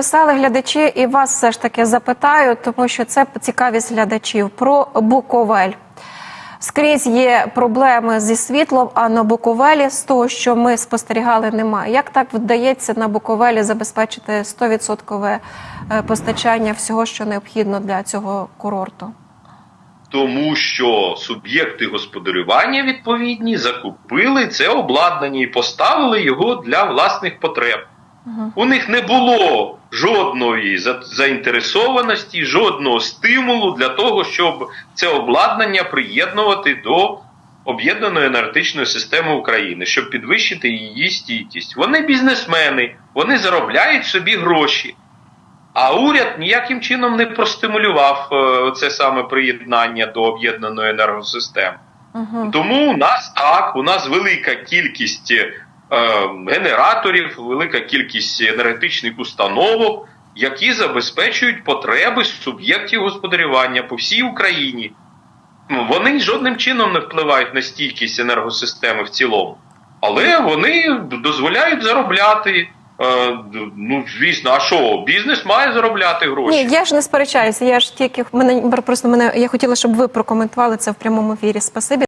писали глядачі, і вас все ж таки запитаю, тому що це цікавість глядачів про Буковель. Скрізь є проблеми зі світлом, а на Буковелі з того, що ми спостерігали, немає. Як так вдається на Буковелі забезпечити 100% е, постачання всього, що необхідно для цього курорту? Тому що суб'єкти господарювання відповідні закупили це обладнання і поставили його для власних потреб. У них не було жодної заінтересованості, жодного стимулу для того, щоб це обладнання приєднувати до об'єднаної енергетичної системи України, щоб підвищити її стійкість. Вони бізнесмени, вони заробляють собі гроші. А уряд ніяким чином не простимулював е, це саме приєднання до об'єднаної енергосистеми. Угу. Тому у нас так, у нас велика кількість е, генераторів, велика кількість енергетичних установок, які забезпечують потреби суб'єктів господарювання по всій Україні. Ну, Вони жодним чином не впливають на стійкість енергосистеми в цілому, але вони дозволяють заробляти. Е, ну, звісно, а що? Бізнес має заробляти гроші. Ні, я ж не сперечаюся. Я ж тільки мене просто мене я хотіла, щоб ви прокоментували це в прямому ефірі. Спасибі.